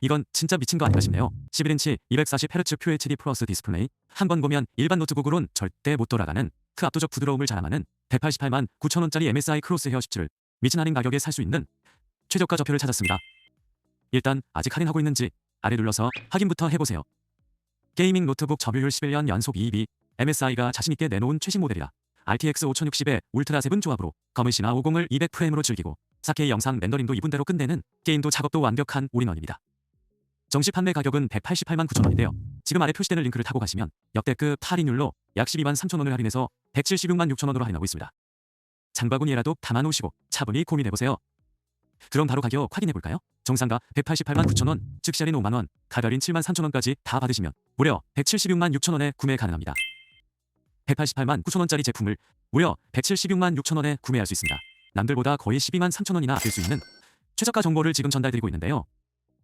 이건 진짜 미친 거 아닌가 싶네요. 11인치 240Hz QHD 플러스 디스플레이 한 번 보면 일반 노트북으론 절대 못 돌아가는 그 압도적 부드러움을 자랑하는 188만 9천원짜리 MSI 크로스 헤어 17을 미친 할인 가격에 살 수 있는 최저가 저표를 찾았습니다. 일단 아직 할인하고 있는지 아래 눌러서 확인부터 해보세요. 게이밍 노트북 점유율 11년 연속 2위 MSI가 자신있게 내놓은 최신 모델이라 RTX 5060의 울트라 7 조합으로 검은 시나 50을 200프레임으로 즐기고 4K 영상 렌더링도 이분대로 끝내는 게임도 작업도 완벽한 올인원입니다. 정시 판매 가격은 188만 9천 원인데요. 지금 아래 표시되는 링크를 타고 가시면 역대급 할인율로 약 12만 3천 원을 할인해서 176만 6천 원으로 할인하고 있습니다. 장바구니에라도 담아놓으시고 차분히 고민해보세요. 그럼 바로 가격 확인해볼까요? 정상가 188만 9천 원, 즉시 할인 5만 원, 가별인 7만 3천 원까지 다 받으시면 무려 176만 6천 원에 구매 가능합니다. 188만 9천 원짜리 제품을 무려 176만 6천 원에 구매할 수 있습니다. 남들보다 거의 12만 3천 원이나 아낄 수 있는 최저가 정보를 지금 전달드리고 있는데요.